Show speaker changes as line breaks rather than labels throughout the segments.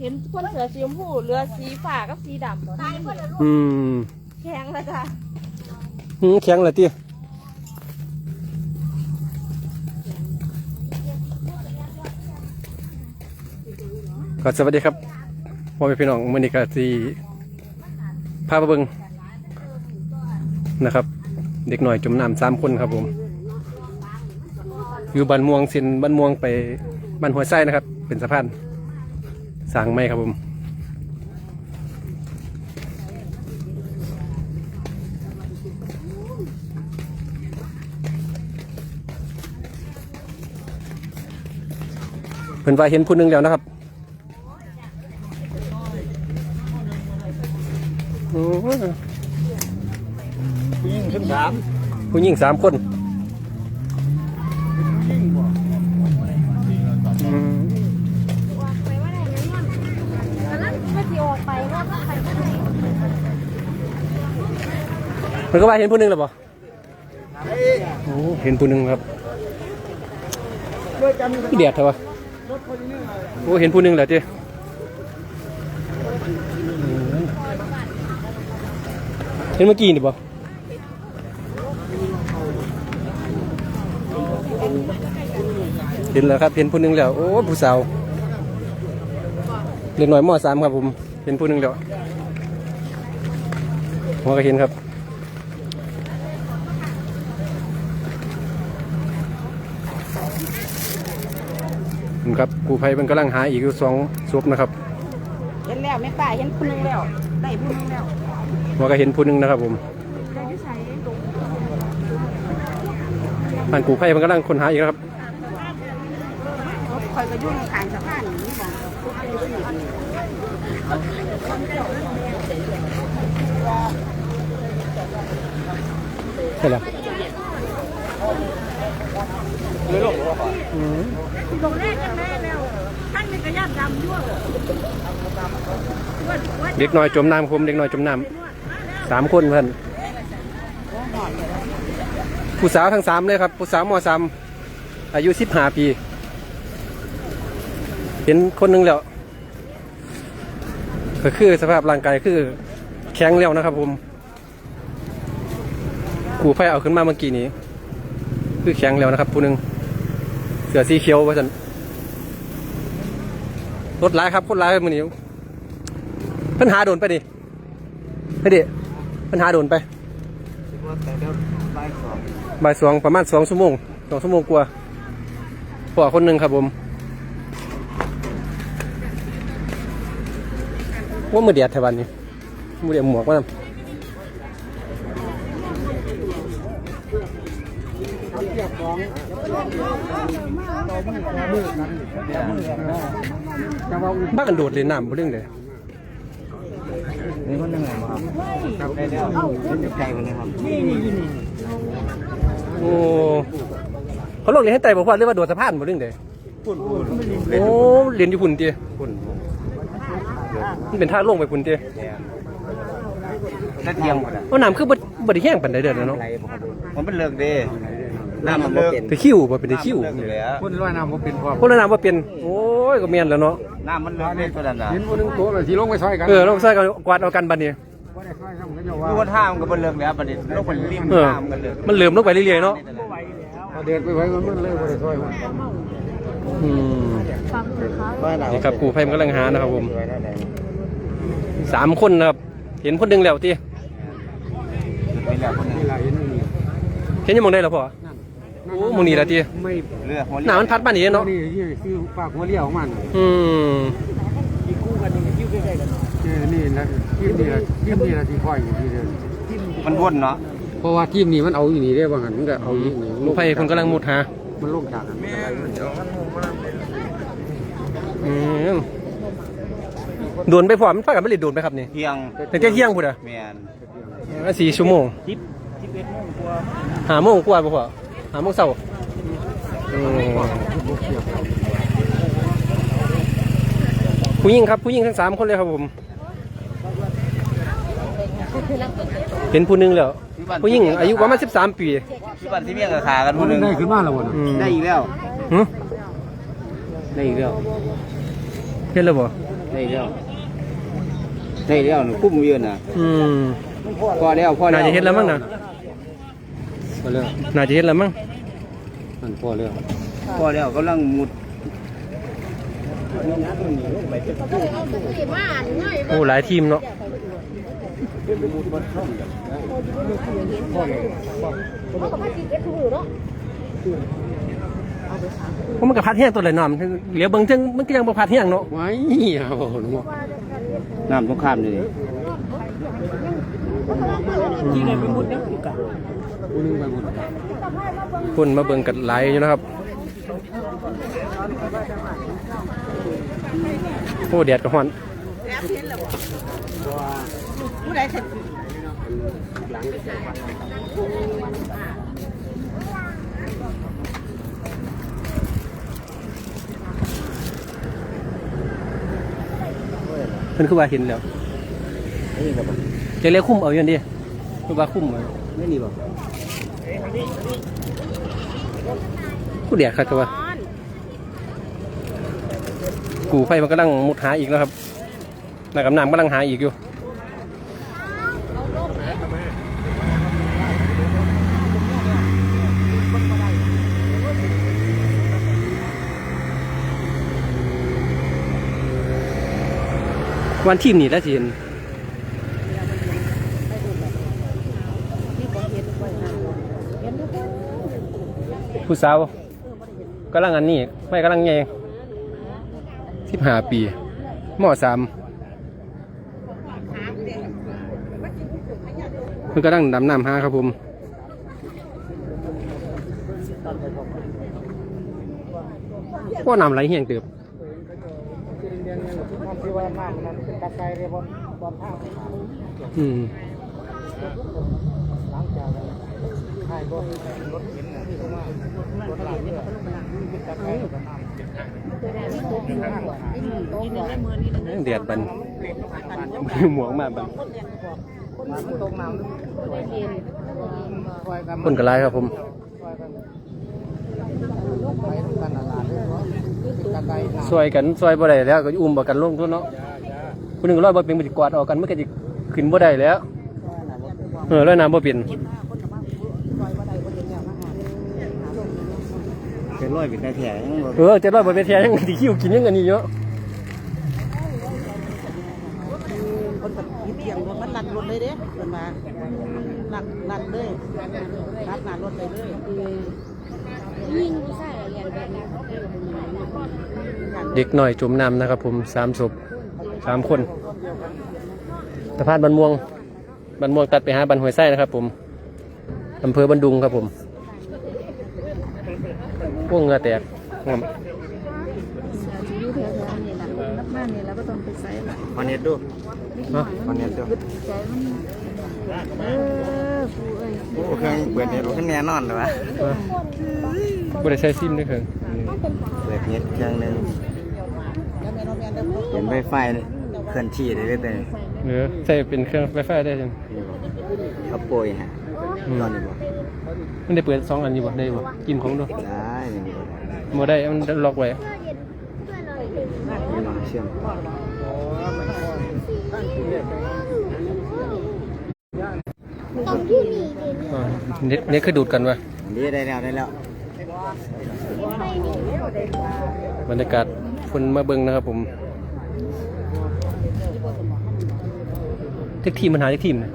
เห็นคนเสือสีชมพูเรือสีฟ้ากับสีดำบ่
ตายเพื่อนลูก
อืม
แข็งแล้วจ้ะ
หืมแข็งเลยตีก็สวัสดีครับพ่อแม่พี่น้องมื้อนี้ก็สิพาไปเบิ่งนะครับ เด็กหน่อยจมน้ำสามคนครับผม อยู่บ้านม่วงเส้นบ้านม่วงไปบ้านหัวไส้นะครับ เป็นสะพาน สร้างไม้ครับผมเพิ่นว่าเห็นผู้หนึงแล้วนะครับโอ้ย
ยิงขึ้นสาม
ผู้หญิงสามคน พิ่นก็ว่าเห็นผู้หนึงแล้วบ่โอ้เห็นผู้หนึงครับพี่เดียดเถอะวะโอ้เห็นผู้หนึงแล้วเจ้เห็นเมื่อกี้นี่บ่เห็นแล้วครับเห็นผู้หนึงแล้วโอ้ผู้สาวเด็กหน่อยมสามครับผมเห็นผู้หนึงแล้วผมก็เห็นครับ นี่ครับกูภัยมันกำลังหาอีกอยู่สองศพนะครับ
เห็นแล้วไม่ป่าเห็นคนนึงแล้วได้ผู้นึงแล้ว
ว่าก็เห็นผู้หนึงนะครับผม
ได้ที่ใช้
ผ่านกูภัยมันกำลังค้นหาอีกครับ
คอยก็ยุ่งขางสะพานนี่บอก
ใช่แล้ว อืม
ตรงแรกกันแม่แล้วท่านมีกระยาดำด้วย
เด็กน้อยจมน้ำคมเด็กน้อยจมน้ำสามคนเพื่อนผู้สาวทั้งสามเลยครับ ผู้สาวมสามอายุสิบห้าปี เห็นคนหนึงแล้วก็คือสภาพร่างกายคือแข็งแล้วนะครับผมกูไฟเอาขึ้นมาเมื่อกี้นี้ คือแข็งแล้วนะครับผู้หนึ่งเสือสีเขียวว่าสันรถร้ายครับคนร้ายมือนี้ปัญหาโดนไปดิให้ดิปัญหาโดนไป
บ่ายสอง
ประมาณสองชั่วโมงสองชั่วโมงกว่าพ่อคนหนึ่งครับผมว่ามือเดียดไทวันนี้มือเดียดหมวกว่านำ บ้านโดดเลยน้ำบ่เรื่องเลย
นี่คนหนึ่งเหรอครับครับได้แล้วเป็นใจคนนึงครับ
โอ้เขาลงเรียนให้ไต่บอกว่าเรียกว่าโดดสะพานบ่เรื่องเลย
ปุ่นปุ่น
โอ้เรียนอยู่พุ่นเตี้ย
ปุ่น
มันเป็นท่าลงไปพุ่นเตี้ย
นั่นเทียมหมดอะ
น้ำคือบ่บ่ได้แห้งปานใดเด้อเนาะ
มันเป็นเลิกเดี น้ำมันเลิก
แต่คิ้วบ่เป็นได้คิ้ว
เลิกอยู่แล้ว
คนร้อยน้ำผมเป็นความ
คนละน้ำบ่เป็นโอ้ยก็แม่นแล้วเนาะ
น้ำมันเลิกได้ตัวนั้นน่ะ
เห็นคนหนึงโตเลยที่ลงไปซอยกัน
เออลองใส่กันกวาดเอากันบัดนี้
บ่ได้ซอยซ้ำกันเจ้าว่า
คือว่าท่ามันก็เป็นเลิกแล้วประเด็นโลกมันริม
เออ
ท่ามันก็เลิก
มันเหลื่อมลงไปเรื่อยๆเนาะ
พอเดินไปไว้มันมันเลยบ่ได้ซอยมัน
อืม
บ้านเรา
นี่ครับกูภัยมันกำลังหานะครับผมสามคนนะครับเห็นคนหนึงแล้วติ
เป็นแบบคนนึง
เวลาเห็นนี่
เห็นอยู่หมองได้แล้วพ่อ โอ้หมองนี้ละติ
ไม่
เลือกหัว
หน้ามันพัดมานี่เนาะ
นี่นี่คือปากหัวเลี้ยวของมัน
อืม
เออนี่นะทีมนี่ละทีมนี่ละที่คอยอยู่ที่เดิม
มันวนเนาะ
เพราะว่าทีมนี้มันเอาอยู่นี่ได้บางหันมันก็เอาอยู่นี่
กูภัยคนกำลังมุดหา
มันลงจากกัน
อืมโดนไปพร้อมมันพากันไม่ได้โดนไปครับนี่
เที่ยง
แต่เที่ยงพุ่นอะ
แมน
อะสี่ชั่วโมง
ทิปทิปเอ็ดโมงกว่า
หาโมงกว่าบ่พอหาโมงเช้าอืมผู้หญิงครับผู้หญิงทั้งสามคนเลยครับผมเห็นผู้หนึงแล้วผู้หญิงอายุประมาณ13ปี
ที่บ้านที่เมียกับขากัน
มั
คนนหนึ่ง
ได้ขึ้นมาแล้วบ่น่ะ
อืม
ได้อีกแล้ว
หึ
ได้อีกแล้ว
เห็นแล้วบ่
เห็ได้แล้ว ได้แล้วนี่คุ้มเยอะนะ
อืม
พอแล้วพอแล้ว
น่าจะเฮ็ดแล้วมั้งนะ
พอแล้ว
น่าจะเฮ็ดแล้วมั้ง
มันพอแล้ว
พอแล้วกำลังมุด
โอ้หลายทีมเนาะ
เขาก็มาจีเก็บถูเนาะ
เพราะมันก็พัดแห้งตัวเลยน้ำเหลียวเบิ่งจังมันก็ยังบ่พัดแห้งเนาะ
ไว้เอาหนู
น้ำสงครามนี่
ที่ไหนไปมุดเนี่ย อีกอะ
ผู้นึงไปบุญ
คนมาเบิ่งกันหลายอยู่นะครับโอ้แดดก็ฮ้อน
ผู้ใดเสร็จ
เพิ่นคือว่าเห็นแล้ว
นี่ครับ
จะเรียกคุ้มเอาอยู่นั่นดิคือว่าคุ้มเอา
ไม่นี่บ่
ผู้แดดครับก็ว่ากูไฟมันกำลังมุดหาอีกแล้วครับนักกำน้ำกำลังหาอีกอยู่วันทีมนี่แล้วสิเห็น ผู้สาวกำลังอันนี้ไม่กำลังไงสิบห้าปีมอสามเพิ่นกำลังดำน้ำหาครับผมว่าน้ำไหลเฮียงเติบอืม
เดื
อดบันหมวกมาบัน
คน
กระไรครับผมซวยกันซวยบ่ได้แล้วก็อุ้มบ่กันลงทุนเนาะคนหนึ่งร้อยบ่เป็นบริกวาดออกกันเมื่อกี้ขึ้นบ่ได้แล้ว เออร้อยน้ำบ่เป็น
เป็นร้อยเป็นตะแถงบ่
เออเจ็ดร้อยบ่เป็นแท้ยังสิคิวกินยังอันนี้เยอะ
คนแบบยึดเสียงรถมันลันรถเลยเด้เดินมาลันลันเลยลัดหน้ารถเลยเลย
ยิงผู้ชายเรียนแบบนี้
เด็กหน่อยจมน้ำนะครับผมสามศพสามคนสะพานบันม่วงบันม่วงตัดไปหาบันห้วยไส้นะครับผมอำเภอบันดุงครับผม พวกเหงือแตกงาม
อยู่แถวๆนี่แหละนักบ้านนี่แล้วก็ต้องไปใส่ละ
มาเน็ตดู
เนาะ
มาเน็ตดู
ใจมันเออผู้เอ้ย
โอ้เครื่องเปิดเน็ตขึ้นแน่นอนเลยวะ
บ่ได้ใช้ซิมด้วยเพิ่ง
เปิดเน็ตเครื่องหนึงเห็นไวไฟเคลื่อนที่ได้เลยแต่
หรือใช้เป็นเครื่องไฟฟ้าได้จัง
เขาโปรยฮะตอนนี้บ่
มันได้เปิดสองอันอยู่บ่ได้บ่กินของดู
ได้นี่ บ่
บ่ได้มันล็อกไว้
ไม่ลองเชื่อม
อ่าเน็ตเน็ตคือดูดกันวะ
อันนี้ได้แล้วได้แล้ว
บรรยากาศคนมาเบิ่งนะครับผมเจ็กทีมมันหาเจ็กทีมนะ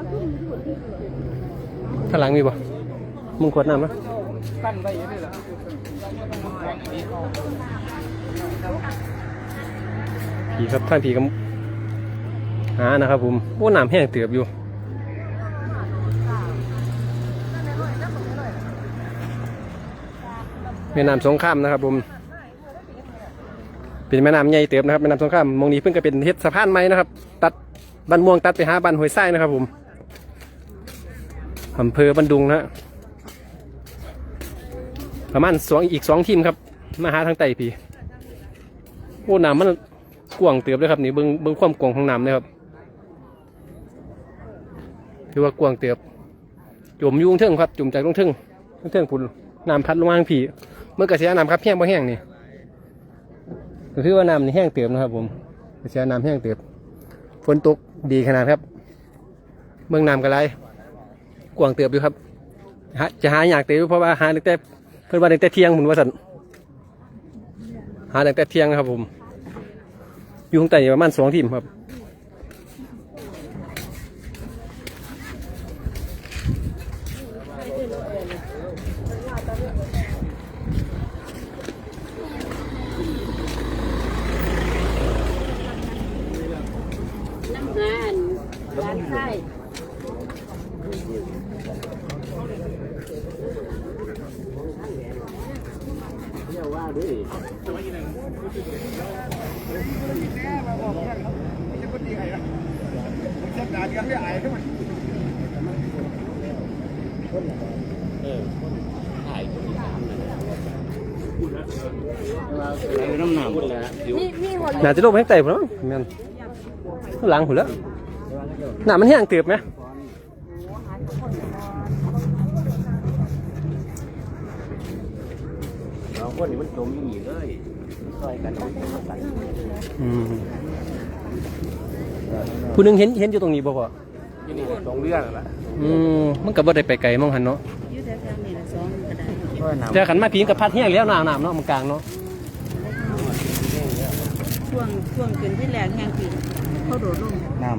ข้างหลังมีบ่มึงขวดน้ำนะ ผีครับท่านผีกับหานะครับผมโอ้น้ำแห้งเตือบอยู่แม่น้ำสงครามนะครับผมเป็นแม่น้ำใหญ่เติบนะครับแม่น้ำสงครามมองนี้เพิ่งก็เป็นเฮ็ดสะพานไม้นะครับ ตัดบันม่วงตัดไปหาบันห้วยไส้นะครับผมอำเภอบันดุงนะฮะประมาณสองอีกสองทีมครับ มาหาทางใต้พี่โอ้น้ำมันกว้างเติบเลยครับนี่เบิ้งเบิ้งความกว้างของน้ำเลยครับถือว่ากว้างเติบจุ่มยุงเทิงครับจุ่มจากลงเทิงลงเทิงพุ่นน้ำพัดลงมาทางผีเมื่อกระเสียน้ำครับแห้งบ่แห้งนี่ก็คือว่าน้ำนี่แห้งเติมนะครับ ผมกระแสน้ำแห้งเติบฝนตกดีขนาดครับ เมืองน้ำกระไรกว้างเติบอยู่ครับจะหาอยากเติบอยู่เพราะว่าหาตั้งแต่เพิ่อนว่าตั้งแต่เที่ยงหมุนว่าสัน หาตั้งแต่เที่ยงนะครับผม อยู่ข้างใต้นี่ประมาณสองทีมครับ
ถ่ายคน้ำ
หนาว
นี่นี่หัว
น่าจะลงไปข้างใต้พุ่นมั้งแมนข้างหลังพุ่นแล้วหน้ำมันแห้งเติบไหม
เราคนนี้มันจมอยู่นี่เลยซอยกัน
ผู้นึงเห็นเห็นอยู่ตรงนี้บ่พอ
อยู่นี่ตรงเรื่องละ
อืมมันก็บ่ได้ไปไกลมองหันเนาะ
อยู่แถวๆนี่ละสองก็ได้
เพราะว่าน้ำ
แต่ขันมาพีนกับพัดแห้งแล้วน้ำน้ำเนาะมันกลางเนาะ
ช่วงช่วงขึ้นที่แรงแห้งขึ้นเขาโดดลง
น้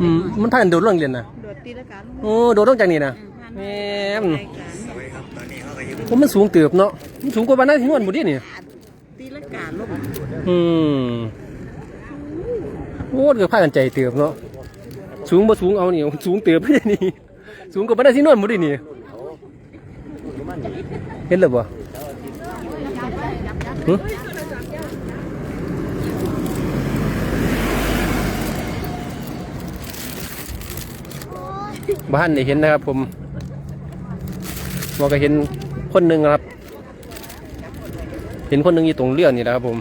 อืมมันพันโดดลงเรียนนะ
โดดตีละกัน
โอ้โดดลงจากนี่นะ แม่ม
รายการ
โอ้มันสูงเติบเนาะมันสูงกว่าบ้านนาที่นวลหมดดินี่
ตีละการลง
อืมโอ้เกือบพากันใจเติบเนาะ สูงบ่สูงเอานี่สูงเติบไม่นี่ สูงกว่าบ้านนาที่นวลหมดดินี่เห็นหรือบ่บ้านนี่เห็นนะครับ ผมว่าก็เห็นคนหนึ่งนะครับ เห็นคนหนึ่งอยู่ตรงเรือนี่แหละครับ ผม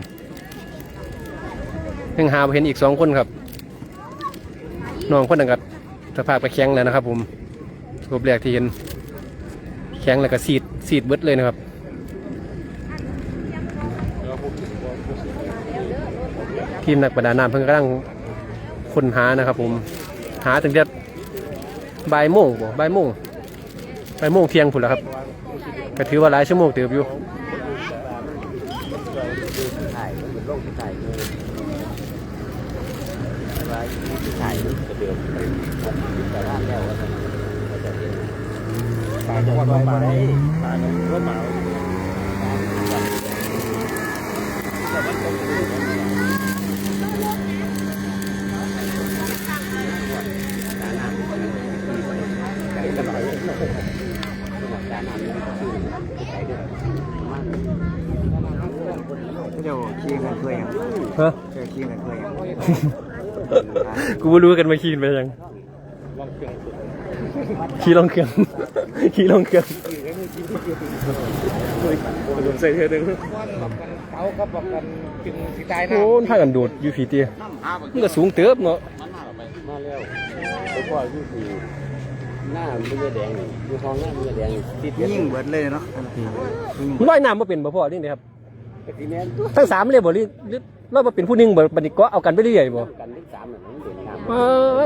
ยังหาเห็นอีกสองคนครับ น้องคนนั้นกับสภาพไปแข็งแล้วนะครับ ผมรบแรกที่เห็น แข็งแล้วก็สีดสีดเบิดเลยนะครับทีมนักประดาน้ำเพิ่งกำลังค้นหานะครับ ผมหาถึงจะบ่ายโมงบ่บ่ายโมงบ่ายโมงเที่ยงผุนแล้วครับก็ถือว่าหลายชั่วโมงเติบอยู่ำ
ถ่ายมันลงที่ถ่ายเลยแต่ว่าที่ถ่ายกระเดือบไปแต่ว่าแล้วว่าจะ ปลาจะว่าปลาได้ปลาจะว่าเมาเดี๋ยวขี้กันเคยยัง
ฮะ
เจอขี้กันเคยยัง
กูไม่รู้กันมาขี่ไปยังขี่ลองเครื่อง ขี่ลองเครื่อง
ใส่เธอเด้อเขาก็บอกกันกินสีตายนะ
โอ้ถ้ากันโดดอยู่ผีเตี้ยมันก็สูงเติบเนาะ
มาแล้วไปพ่ออยู่ที่หน้ามันจะแดงนี่อยู่ท้องหน้ามันจะแดงติดยิ่งเบิดเลยเนาะ
มันว่ายน้ำมาเป็นบ่พ่อนี่นะครับ
กะทิแม่น
ทั้งสามเลยบ่หรือหรือ เรามาเป็นผู้หนึงบ่บัดนี้ก็เอากันไปเรื่อยๆบ่
กันที่สามน่ะมันเด่นน้ำ
เออ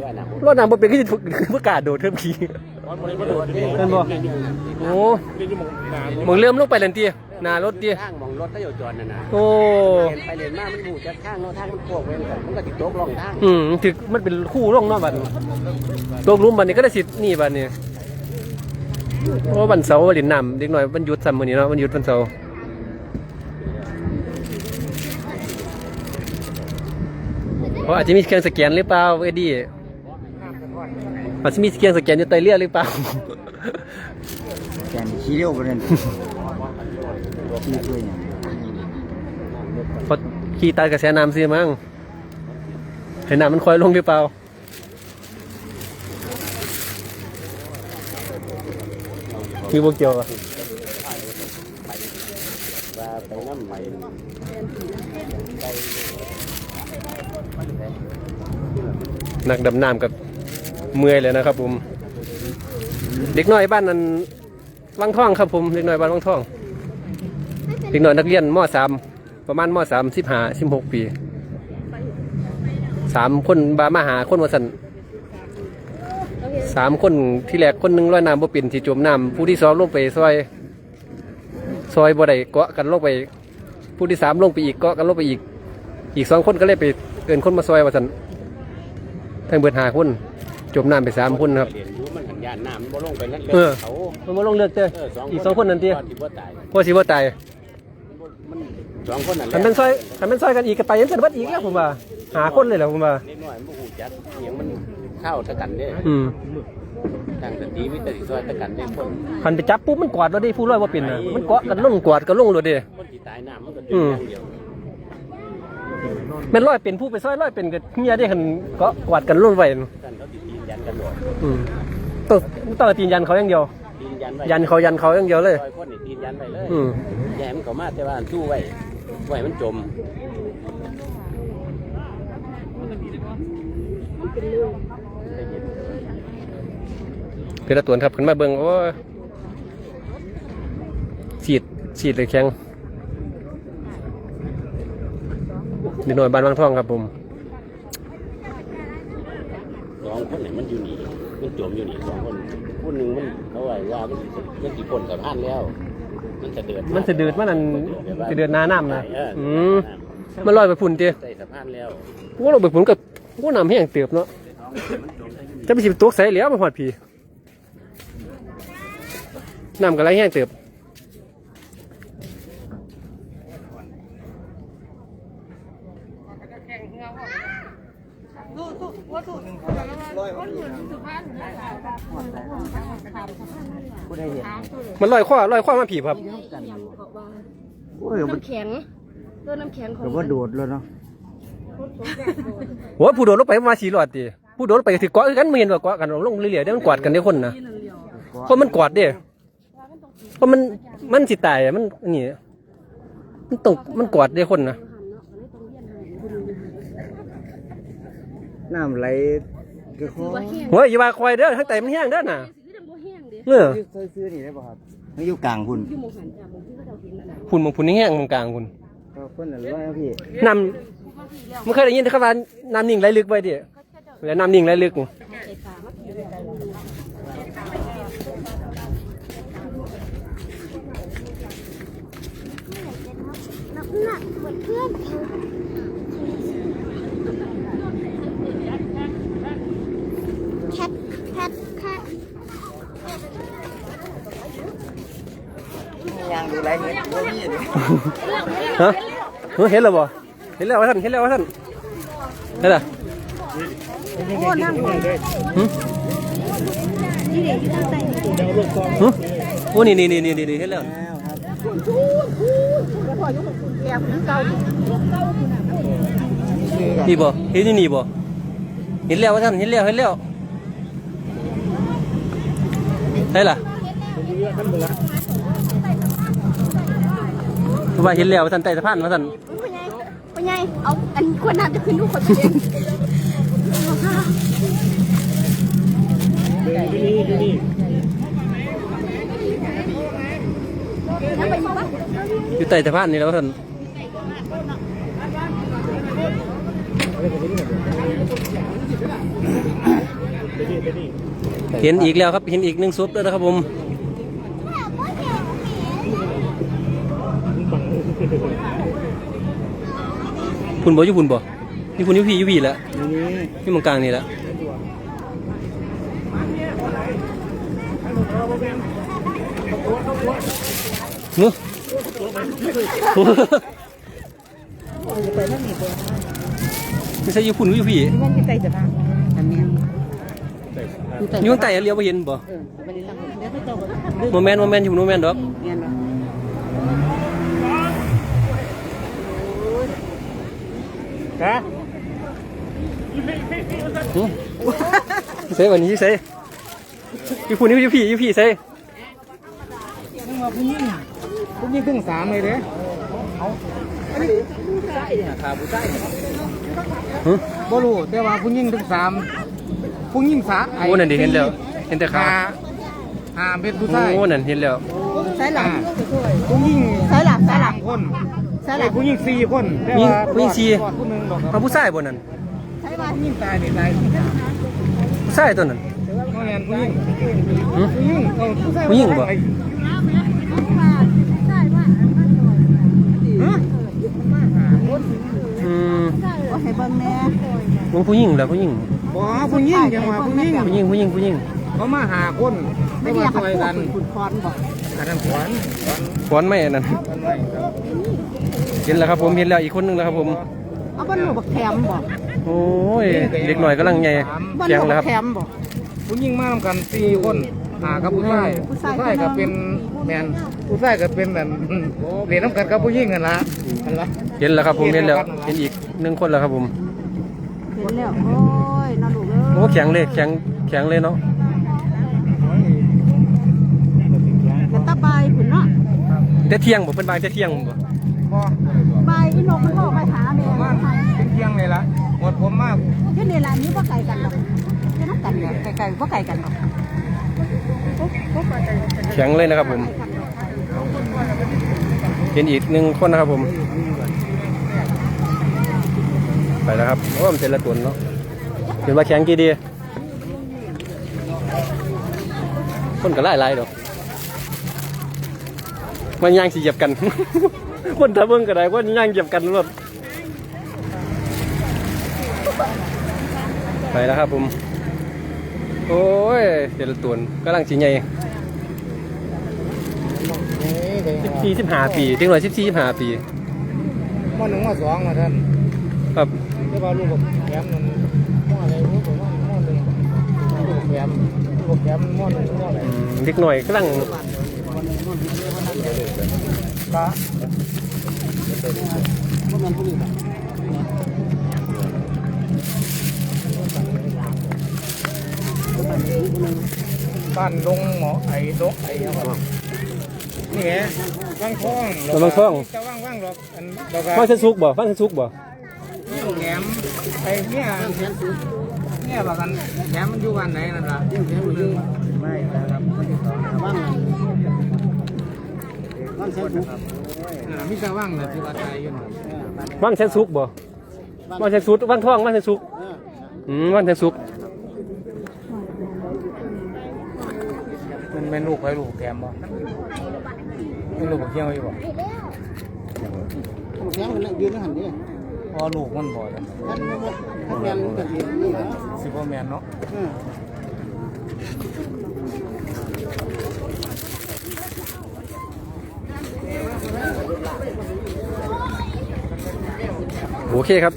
รถน้ำบ่เป็นก็จะถูกประกล้าศโดดเทิมขี่นั่นบ่โอ้มึงเริ่มลงไปแล้วเตี้ยหน้ารถเตี้ย
ข้างมองรถถ้าอยู่จอดน่ะนะ
โอ้
เห็นไปเห็นมามันหูจะข้างเนาะทางมันโค้งไปมันมันก็ติดโต๊ะรองทาง
อืมถึกมันเป็นคู่ร่องเนาะบัดนี้ตกหลุมบัดนี้ก็ได้สิทธิ์นี่บัดนี้โอ้วันเสาร์วันเล่นน้ำเด็กน้อยวันหยุดซ้ำมื้อนี้เนาะวันหยุดวันเสาร์ เพราะอาจจะมีเครื่องสแกนหรือเปล่าเอ็ดดี้อาจจะมีเครื่องสแกนอยู่ใต้เรือหรือเปล่า
แกนขี้เร็วไปเลยขี้ช่วยเนี่ย
เพราะขี่ตายกระแสน้ำสิมั้งเห็นน้ำมันคอยลงหรือเปล่ามีบวเกี่ยวอะ
ว่าไปน้ำใหม่
นักดำน้ำกับเมื่อยเลยนะครับ ผม เด็กน้อยบ้านนั้นวังท่องครับผมเด็กน้อยบ้านวังท่องเด็กน้อยนักเรียนมสามประมาณมสามสิบห้าสิบหกปีสามคนบามาหาคนวสันสามคนที่แรกคนหนึ่งร้อยน้ำบ่เป็นที่จมน้ำผู้ที่สองลงไปซอย ซอยบ่ได้เกาะกันลงไป ผู้ที่สามลงไปอีกเกาะกันลงไปอีก อีกสองคนก็เลยไปเอินคนมาซอยวสัน ทั้งเบิดหาคนจมน้ำไปสามคนครับ
เรียนรู้มันหันยานน้ำมันบ่ลงไปนั่นเลย
เออ
เขา
มันมาลงเลือกเจ้
เออสอง
อีกสองคนนั่นที
ที่ว่าตาย
พวกสิว่าตาย
มันสองคนนั่นแห
คัน
ละ
เป็นซอยคันเป็นซอยกันอีกก็ไปยันเสร็จวัดอีกแล้วผมว่าหาคนเลยแหละผมว่า
นิดหน่อยมันหูจักเสียงมันเข้าตะกันเด้
อืม
ทางสตรีวิตริซอยตะกันเด้คน
คันไปจับปุ๊บมันกวาดเราได้ผู้ร้อยว่าเป็นนะมันเกาะกันลงกวาดกันลงเลยเด้
คนที่ตายน้ำมันก็ตื่นอย่างเดียว
แม่นร้อยเป็นผู้ไปซอยร้อยเป็นกับเมียได้คันเกาะกวาดกันลงไว้น่ะ
กันเขาติดตีนยันกันหมด
อืมต้องต้องตีนยันเขาอย่างเดียว
ตีนยันไว้
ยันเขายันเขาอย่างเดียวเลย
ซอยคนนี่ตีนยันไว้เลย
อืม
แย่มันเขามาแต่ว่าสู้ไว้ไว้มันจม
เป็นละตัวครับขึ้นมาเบิ่งโอ้ยฉีดฉีดเลยแข็ง นิดหน่อยบ้านบางท่องครับผม
สองคนนี่มันอยู่นี่มันจมอยู่นี่สองคนคนหนึ่งมันเขาไว้ว่ามันสิมันกี่คนกับพันแล้ว มันจะเดือด
มันจะเดือดมันนั่นจะเดือดหนาน้ำนะ
เออ
อืมมันลอยไปพุ่นเตี้ย
ใส่สะพานแล้ว
กูเราไปพุ่นกับกูนำให้อย่างเติบเนาะจะไปสิบตัวใส่เหลียวมาหอดผีน้ำกับไรแห้งเติบ
ผู้ใดเห็น
มันลอยข้อลอยข้อมาผีครับ
โอ้ยมัน
น้ำแข็งตัวน้ำแข็งของ
ก็ว่าโดดแล้วเนาะ
โอ้ยผู้โดดลงไปมาสีหลอดตีผู้โดดลงไปถือเกาะคือกันไม่เห็นว่าเกาะกันลงเรื่อยๆเดี๋ยวมันกวาดกันได้คนนะเพราะมันกวาดเด้เพราะมันมันสิตายอะมันนี่มันต้องมันกวาดได้คนนะ
น้ำไหลก็คอ
ว่าแห้ง
โอ้ยอย่าว่าคอยเด้อทั้งแต่มันแห้งเด้อน่ะ
สีดำบ่แห้ง เด้
เออ
ซื้อนี่ได้ป่ะครับไม่อยู่กลางคุณ
อยู่หมองหันจ้ะหมองที่เราเห็นนั่นน่ะ
พุ่นมองพุ่นนี่แห้งมองกลางพุ่น
ก็คนนั้นว่าพี่
น้ำมันเคยได้ยินคำว่าน้ำนิ่งไหลลึกไว้ดิเวลาน้ำนิ่งไหลลึก
ใส่ปลามากิน
น้ำหนักเหมือนเพื่อนเขาแคทแคทแคท
ยังดูไรเห็นว่ามีเลย
ฮะเออเห็นแล้วบ่เห็นแล้วว่าท่านเห็นแล้วว่าท่านเห็นแล้ว
โอ้นั่งบน
หึ
นี่เด็กอยู่ข้างใต้นี่เด็ก
หึโอ้นี่นี่นี่นี่นี่เห็นแล้ว
แล้วครับ
นี่บ่เห็นนี่นี่บ่เห็นแล้วว่าท่านเห็นแล้วเห็นแล้วได้ล่ะ ว่าเห็นแล้วว่าท่านใต้สะพานว่าท่าน
พ่อใหญ่พ่อใหญ่เอาอันควรน้ำจะขึ้นดูคนเดียว
อยู่ใต้สะพานนี่แล้วว่าท่านเห็นอีกแล้วครับเห็นอีกหนึ่งซุปแล้วนะครับผม พุ่นบ่อยู่พุ่นบ่นี่พุ่นอยู่พี่อยู่พี่แหละ
นี่
อยู่ตรงกลางนี่แหละเนอะไม่ใช่อยู่พุ่นอยู่พี่
มันอยู่ใกล้จะพังอันนี้
อยู่ข้างใต้เลี้ยวไปเห็นบ่
เออมันนี่ลังเดี๋ยวเขาเจ้าก็ดึง
โมเมนต์โมเมนต์อยู่โมเมนต์ดอก
เงี้ยเนาะ
ฮะ
หึใส่วันนี้ใส่อยู่พุ่นอยู่พี่อยู่พี่ใส่
มึงมาพุ่งยิงพุ่งยิงครึ่งสามเลยเด้
หึ
บ่รู้แต่ว่าพุ่งยิงถึงสามพุ่งยิงสาม
โอ้นั่นดิเห็นแล้วเห็นแต่ขา
หาหาเป็นผู้ชาย
โอ้นั่นเห็นแล้ว
ใส่หลัง
พุ่งยิง
ใส่หลังใส่หลั
สางมคน
ใส่หลัง
ผู้หญิงสี่คนแต่
มี
ว่า
ผู้หญิงสี่
รอดผู้หนึงดอกครับ
เอาผู้ชายบ่นั่น
ใส่
ว่า
ยิ่งตายนี่ตาย
ใช่ตัวนั้น
น้องแอนผู้หญิง
หืม
ผู้หญิงเออผู้ชาย
ผู้หญิงบ่
ไอ้
ใช่ว่า
ฮะ
อืม
ก็ให้เบิ่งแม่
วงผู้หญิงแล้วผู้หญิง
บ่ผู้หญิงจังว่าผู้หญิง
ผู้หญิงผู้หญิงผู้หญิง
เขามาหาคน
ไม่
ไม่
ได้
มา
อยาก
ช่วย
ให้
กัน
ขุนคอนบอก
อันนั้นขวัญขวัญ
ฟ้อนไม่อันนั้น
ขวัญไม่ครับ
เห็นแล้วครับผมเห็นแล้วอีกคนหนึงแล้วครับผม
เอาบ้านหนูบักแคมบอก
โอ้ยเด็กหน่อยกำลังใหญ่
บ้านห
แข็ง
นู
แล้ว
บั
ครั
ก
บ
แคมบอก
ผู้หญิงมาทำกันสี่คนหากับผู้ชาย
ผู้ชาย
ผู้ชายก็เป็นแมนผู้ชายก็เป็นแบบเรียนน้ำกันกับผู้หญิงกันละกันละ
เห็นแล้วครับผมเห็นแล้วเห็นอีกหนึ่งคนแล้วครับผม
เห็นแล้วโอ้ยน่าลูกเอ้ย
โอ้แข็งเลยแข็งแข็งเลยเนาะ
กระตาบายขุนเนาะ
แต่เที่ยงบ่เป็นบายแต่เที่ยงบ่
บ่
บายอีนกมันพ่อไปหาแม่
มาเป็นเที่ยงเลยละหมดผมมาก
ที่นี่ร้านนี้ว่าไก่กันหรอกที่นักกันเนี่ยไก่ๆว่าไก่กันหรอก
แข็งเลยนะครับผมเห็นอีกหนึ่งคนนะครับผม ไปแล้วครับโอ้มันเป็นละตัวเนาะเห็นว่าแข็งกี่ดีคนก็ไล่ไล่ดอกมันย่างสิเหยียบกัน คนถ้าเบิ่งก็ได้ว่าย่างเหยียบกันรถไปแล้วครับผม โอ้ยเดี๋ยวละตัวกำลังสิใหญ่
นี่ก็ยัง
สิบ
ว่า
สี่สิบห้าปีเด็กน้อยสิบสี่สิบห้าปี
มหนึ่งมสองมาท่าน
ครับ
เรียกว่าลูกกับแกมนั่นมอะไรรู้ผมว่ามหนึ่งลูกกับแกมลูกกับแกมมหนึ่งมอะไร
อืมเด็กน้อยกำลัง
ก็บ้านดงหมอไอ้ดงไอ้ยังไงนี่ไงว่างท้อง
แล้วบางช่อง
จะว่างว่างหรอกอันดอก
ฟังเส้นซุก บ่ฟังเส้นซุกบ่
นี่แหนมไอ้เนี่ยเนี่ยบอกกันแหนมมันอยู่บ้านไหนนั่นล่ะแหนมอยู่ไม่ครับว่างว่างเส้นครับมีแต่ว่างเลยที่วัดใจอยู่น่ะ
ฟังเส้นซุกบ่ฟังเส้นซุกฟังท้องฟังเส้นซุกอืมฟังเส้นซุก
มันเป็นลูกใครลูกแกมบ่เป็นลูกเที่ยวอยู่บ่
แคมกันยืนหันดิ
พอลูกมันบ่กัน
ท่านแมนกันยืนนี่นะ
สิบ่แม่นเนาะ
เคครับ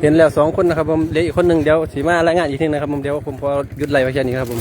เห็นแล้วสองคนนะครับผมเหลืออีกคนหนึ่งเดี๋ยวสีมารายงานอีกทีนะครับผมเดี๋ยวผมพอหยุดไล่ไว้แค่นี้ครับผม